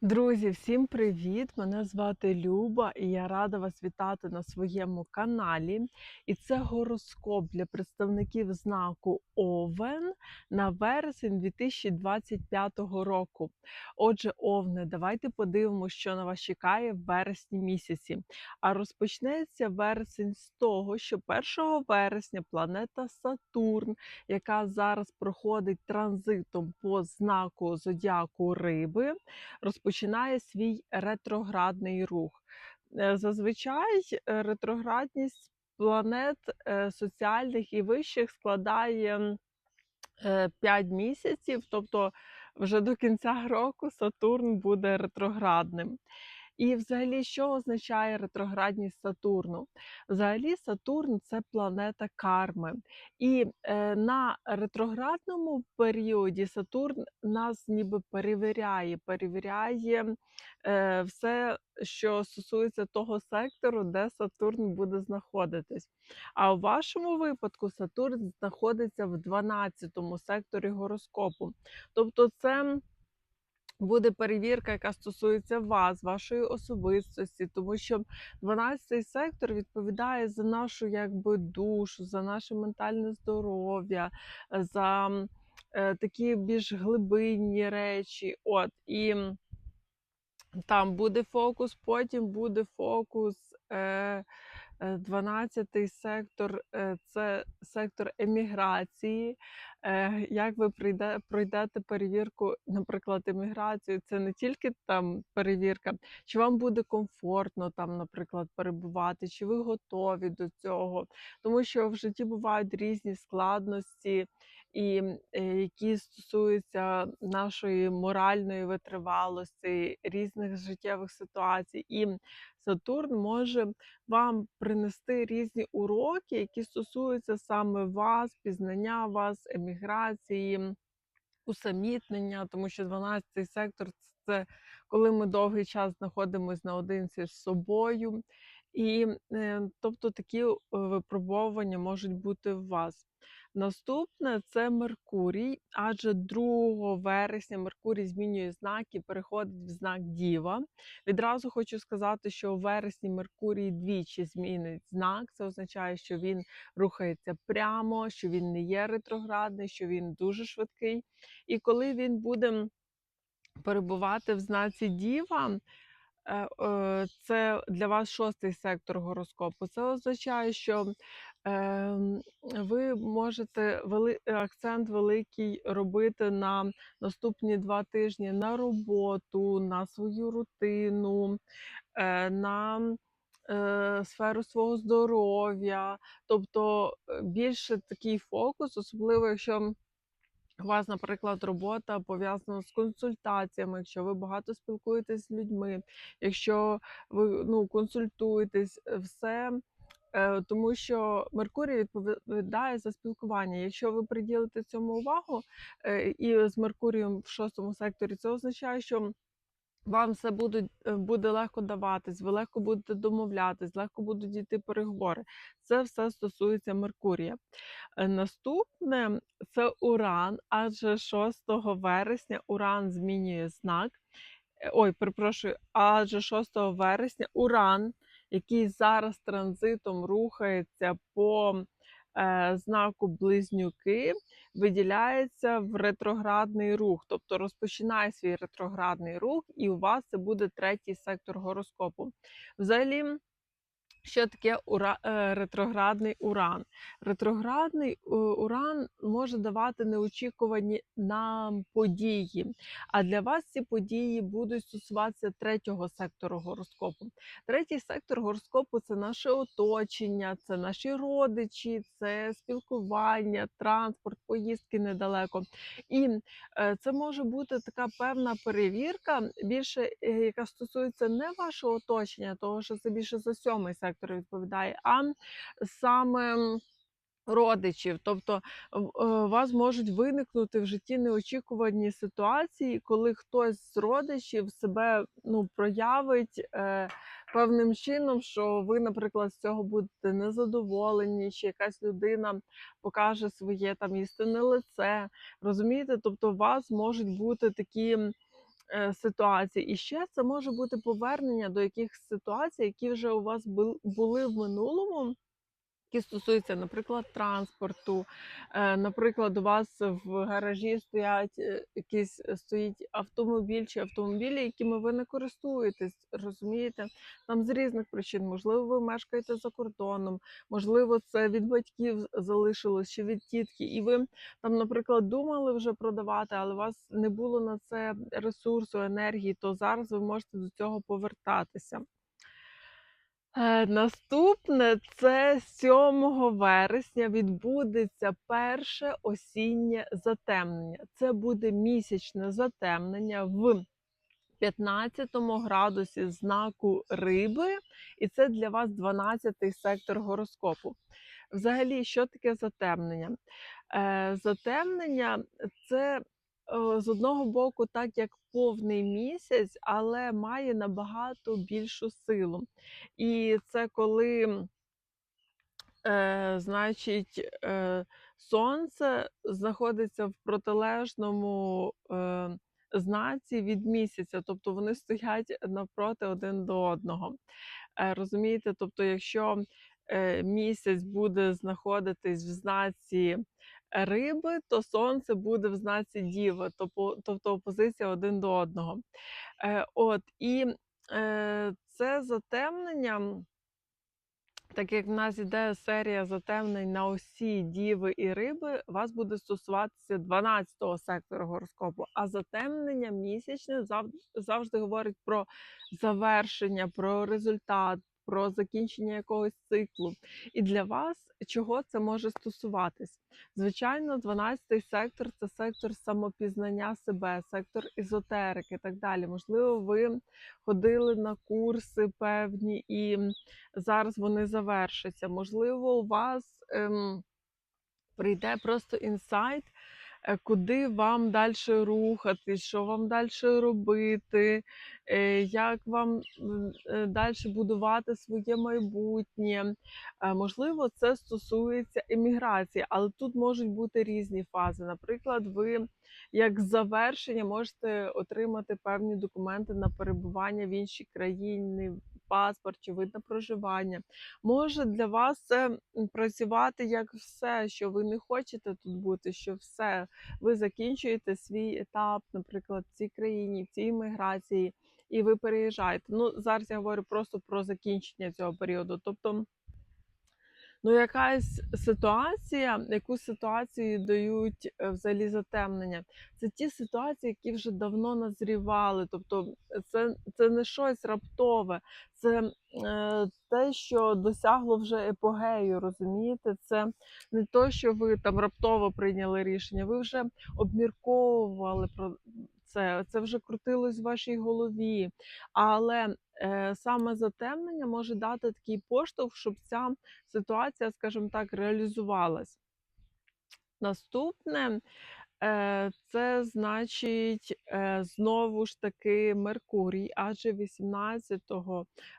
Друзі, всім привіт! Мене звати Люба, і я рада вас вітати на своєму каналі. І це гороскоп для представників знаку Овен на вересень 2025 року. Отже, Овне, давайте подивимося, що на вас чекає в вересні місяці. А розпочнеться вересень з того, що 1 вересня планета Сатурн, яка зараз проходить транзитом по знаку зодіаку Риби, розпочинає свій ретроградний рух. Е, Зазвичай е, ретроградність планет е, соціальних і вищих складає 5 місяців, тобто вже до кінця року Сатурн буде ретроградним. І взагалі, що означає ретроградність Сатурну? Взагалі, Сатурн це планета карми. І е, на ретроградному періоді Сатурн нас ніби перевіряє, перевіряє е, все, що стосується того сектору, де Сатурн буде знаходитись. А у вашому випадку Сатурн знаходиться в 12 секторі гороскопу. Тобто, це буде перевірка, яка стосується вас, вашої особистості, тому що 12-й сектор відповідає за нашу якби душу, за наше ментальне здоров'я, за е, такі більш глибинні речі. От і там буде фокус, потім буде фокус. Е, 12-й сектор е, це сектор еміграції. Е, Як ви прийде пройдете перевірку, наприклад, еміграцію, це не тільки там перевірка, чи вам буде комфортно там, наприклад, перебувати, чи ви готові до цього, тому що в житті бувають різні складності. І е, які стосуються нашої моральної витривалості, різних життєвих ситуацій, і Сатурн може вам принести різні уроки, які стосуються саме вас, пізнання вас, еміграції, усамітнення, тому що 12-й сектор це коли ми довгий час знаходимося наодинці з собою. І е, тобто такі е, випробовування можуть бути в вас. Наступне це Меркурій, адже 2 вересня Меркурій змінює знак і переходить в знак Діва. Відразу хочу сказати, що у вересні Меркурій двічі змінить знак. Це означає, що він рухається прямо, що він не є ретроградний, що він дуже швидкий. І коли він буде перебувати в знаці Діва, Е, е, це для вас шостий сектор гороскопу. Це означає, що ви можете вели... акцент великий робити на наступні два тижні на роботу, на свою рутину, е, на сферу свого здоров'я. Тобто більше такий фокус, особливо якщо. У вас, наприклад, робота пов'язана з консультаціями, якщо ви багато спілкуєтесь з людьми, якщо ви ну, консультуєтесь, е, все. Е, тому що Меркурій відповідає за спілкування. Якщо ви приділите цьому увагу е, і з Меркурієм в шостому секторі, це означає, що вам все буде, буде легко даватись, ви легко будете домовлятись, легко будуть йти переговори. Це все стосується Меркурія. Е, наступне це Уран, адже 6 вересня Уран змінює знак. Ой, перепрошую, адже 6 вересня Уран, який зараз транзитом рухається по е, знаку Близнюки, виділяється в ретроградний рух, тобто розпочинає свій ретроградний рух, і у вас це буде третій сектор гороскопу. Взагалі. Що таке ура... Е, ретроградний уран? Ретроградний е, уран може давати неочікувані нам події. А для вас ці події будуть стосуватися третього сектору гороскопу. Третій сектор гороскопу це наше оточення, це наші родичі, це спілкування, транспорт, поїздки недалеко. І е, це може бути така певна перевірка, більше яка стосується не вашого оточення, того що це більше за сьомий сектор сектор відповідає, а саме родичів. Тобто у е, вас можуть виникнути в житті неочікувані ситуації, коли хтось з родичів себе ну, проявить е, певним чином, що ви, наприклад, з цього будете незадоволені, чи якась людина покаже своє там істинне лице. Розумієте? Тобто, у вас можуть бути такі. Е, ситуацій. І ще це може бути повернення до якихось ситуацій, які вже у вас бу- були в минулому. Які стосуються, наприклад, транспорту, е, наприклад, у вас в гаражі стоять е, якийсь е, стоїть автомобіль чи автомобілі, якими ви не користуєтесь, розумієте? Там з різних причин. Можливо, ви мешкаєте за кордоном, можливо, це від батьків залишилось чи від тітки, і ви там, наприклад, думали вже продавати, але у вас не було на це ресурсу, енергії, то зараз ви можете до цього повертатися. Е, Наступне це 7 вересня відбудеться перше осіннє затемнення. Це буде місячне затемнення в 15 градусі знаку риби, і це для вас 12-й сектор гороскопу. Взагалі, що таке затемнення? Е, Затемнення це з одного боку, так як повний місяць, але має набагато більшу силу. І це коли, е, значить, е, сонце знаходиться в протилежному е, знаці від місяця, тобто вони стоять навпроти один до одного. Е, розумієте? Тобто, якщо е, місяць буде знаходитись в знаці риби, то сонце буде в знаці діви, тобто, опозиція один до одного. Е, от, і е, це затемнення, так як в нас іде серія затемнень на осі Діви і Риби, вас буде стосуватися 12-го сектору гороскопу. А затемнення місячне завжди говорить про завершення, про результат, про закінчення якогось циклу. І для вас чого це може стосуватись? Звичайно, 12-й сектор це сектор самопізнання себе, сектор езотерики і так далі. Можливо, ви ходили на курси певні і зараз вони завершаться. Можливо, у вас ем, прийде просто інсайт, куди вам далі рухатись, що вам далі робити, е, як вам далі будувати своє майбутнє. Е, Можливо, це стосується еміграції, але тут можуть бути різні фази. Наприклад, ви як завершення можете отримати певні документи на перебування в іншій країні, паспорт чи вид на проживання. Може для вас це працювати як все, що ви не хочете тут бути, що все, ви закінчуєте свій етап, наприклад, в цій країні, в цій міграції, і ви переїжджаєте. Ну, зараз я говорю просто про закінчення цього періоду. Тобто, ну, якась ситуація, яку ситуацію дають е, взагалі затемнення. Це ті ситуації, які вже давно назрівали. Тобто, це, це не щось раптове, це е, те, що досягло вже епогею, розумієте? Це не то, що ви там раптово прийняли рішення, ви вже обмірковували про це, це вже крутилось в вашій голові. Але е, саме затемнення може дати такий поштовх, щоб ця ситуація, скажімо так, реалізувалась. Наступне е, це значить е, знову ж таки Меркурій, адже 18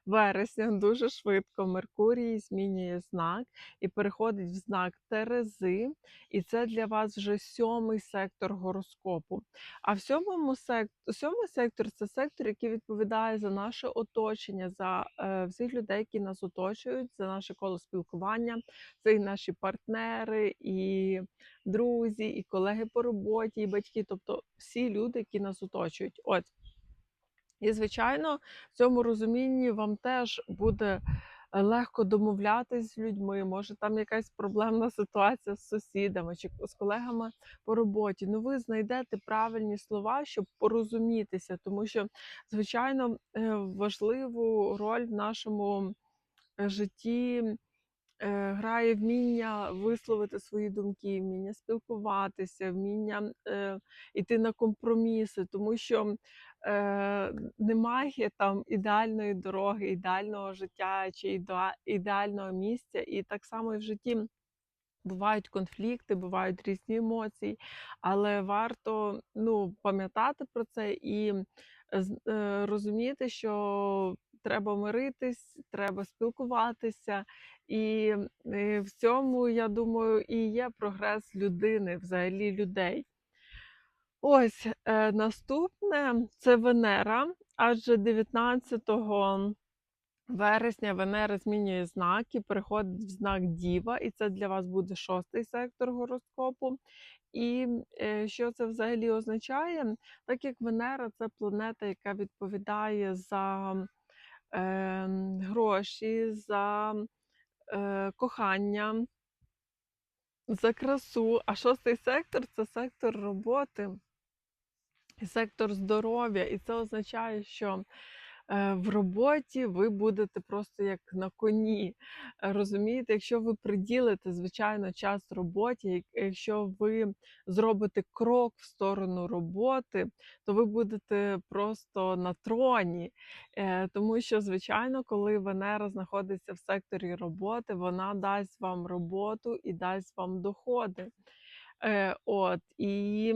вересня дуже швидко Меркурій змінює знак і переходить в знак Терези, і це для вас вже сьомий сектор гороскопу. А в сьомому сек... сьомий сектор це сектор, який відповідає за наше оточення, за е, всіх людей, які нас оточують, за наше коло спілкування, це і наші партнери, і друзі, і колеги по роботі, і батьки, тобто всі люди, які нас оточують. От. І, звичайно, в цьому розумінні вам теж буде е, легко домовлятись з людьми. Може, там якась проблемна ситуація з сусідами чи з колегами по роботі. Ну, ви знайдете правильні слова, щоб порозумітися, тому що, звичайно, е, важливу роль в нашому е, житті грає вміння висловити свої думки, вміння спілкуватися, вміння е, йти на компроміси, тому що е, немає там ідеальної дороги, ідеального життя чи ідеального місця. І так само і в житті. Бувають конфлікти, бувають різні емоції, але варто ну, пам'ятати про це і е, розуміти, що треба миритись, треба спілкуватися. І е, в цьому, я думаю, і є прогрес людини, взагалі людей. Ось, е, наступне це Венера, адже 19 вересня Венера змінює знак і переходить в знак Діва, і це для вас буде шостий сектор гороскопу. І е, що це взагалі означає? Так як Венера це планета, яка відповідає за е, гроші, за кохання, за красу, а шостий сектор це сектор роботи сектор здоров'я. І це означає, що е, в роботі ви будете просто як на коні. Е, Розумієте, якщо ви приділите, звичайно, час роботі, якщо ви зробите крок в сторону роботи, то ви будете просто на троні. Е, Тому що, звичайно, коли Венера знаходиться в секторі роботи, вона дасть вам роботу і дасть вам доходи. Е, От і.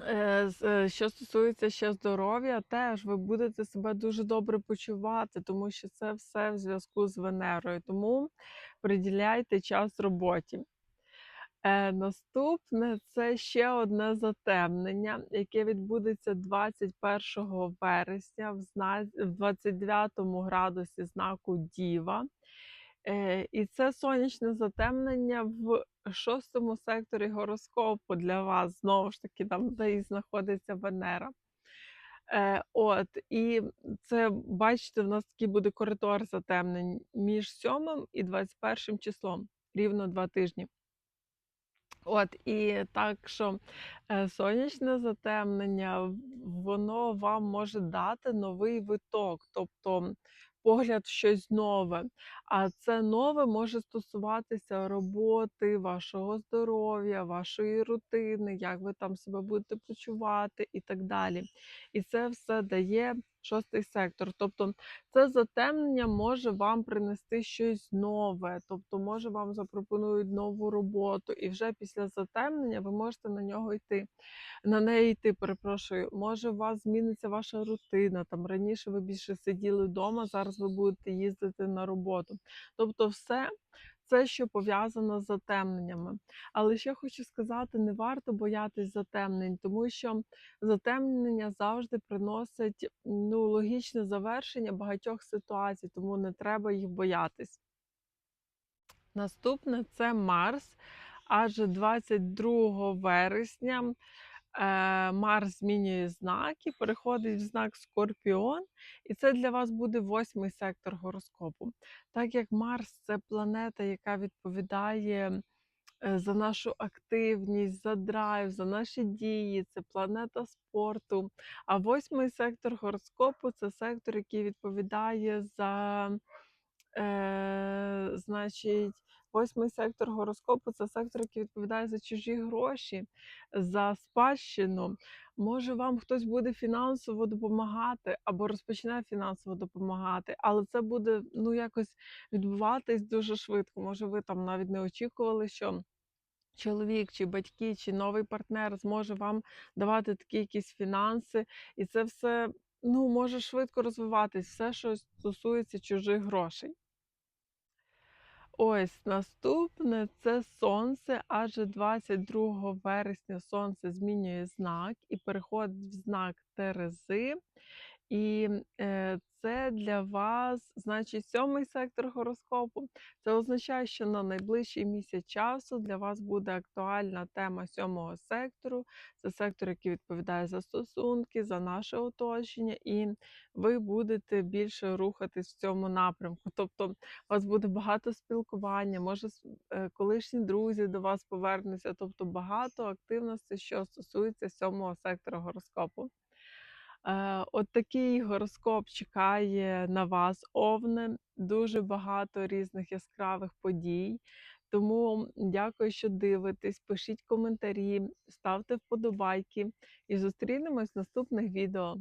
Е, е, що стосується ще здоров'я, теж ви будете себе дуже добре почувати, тому що це все в зв'язку з Венерою. Тому приділяйте час роботі. Е, наступне це ще одне затемнення, яке відбудеться 21 вересня в 29 градусі знаку Діва. Е, і це сонячне затемнення в шостому секторі гороскопу для вас, знову ж таки, там, де і знаходиться Венера. Е, от, і це, бачите, в нас такий буде коридор затемнень між 7 і 21 числом, рівно два тижні. От, і так що е, сонячне затемнення, воно вам може дати новий виток, тобто погляд в щось нове. А це нове може стосуватися роботи, вашого здоров'я, вашої рутини, як ви там себе будете почувати і так далі. І це все дає шостий сектор. Тобто це затемнення може вам принести щось нове, тобто, може вам запропонують нову роботу, і вже після затемнення ви можете на нього йти. На неї йти, перепрошую. Може, у вас зміниться ваша рутина. Там раніше ви більше сиділи вдома, зараз ви будете їздити на роботу. Тобто, все це, що пов'язано з затемненнями. Але ще хочу сказати: не варто боятись затемнень, тому що затемнення завжди приносить ну, логічне завершення багатьох ситуацій, тому не треба їх боятись. Наступне це Марс, адже 22 вересня Марс змінює знак і переходить в знак Скорпіон, і це для вас буде восьмий сектор гороскопу. Так як Марс це планета, яка відповідає е, за нашу активність, за драйв, за наші дії, це планета спорту. А восьмий сектор гороскопу це сектор, який відповідає за Е, значить, восьмий сектор гороскопу це сектор, який відповідає за чужі гроші, за спадщину. Може, вам хтось буде фінансово допомагати або розпочне фінансово допомагати, але це буде ну якось відбуватись дуже швидко. Може, ви там навіть не очікували, що. Чоловік, чи батьки, чи новий партнер зможе вам давати такі якісь фінанси, і це все ну, може швидко розвиватись, все, що стосується чужих грошей. Ось наступне це сонце, адже 22 вересня сонце змінює знак і переходить в знак Терези. І е, це для вас, значить, сьомий сектор гороскопу. Це означає, що на найближчий місяць часу для вас буде актуальна тема сьомого сектору. Це сектор, який відповідає за стосунки, за наше оточення, і ви будете більше рухатись в цьому напрямку. Тобто, у вас буде багато спілкування, може, е, колишні друзі до вас повернуться, тобто багато активності, що стосується сьомого сектора гороскопу. Е, От такий гороскоп чекає на вас, овни. Дуже багато різних яскравих подій. Тому дякую, що дивитесь. Пишіть коментарі, ставте вподобайки і зустрінемось в наступних відео.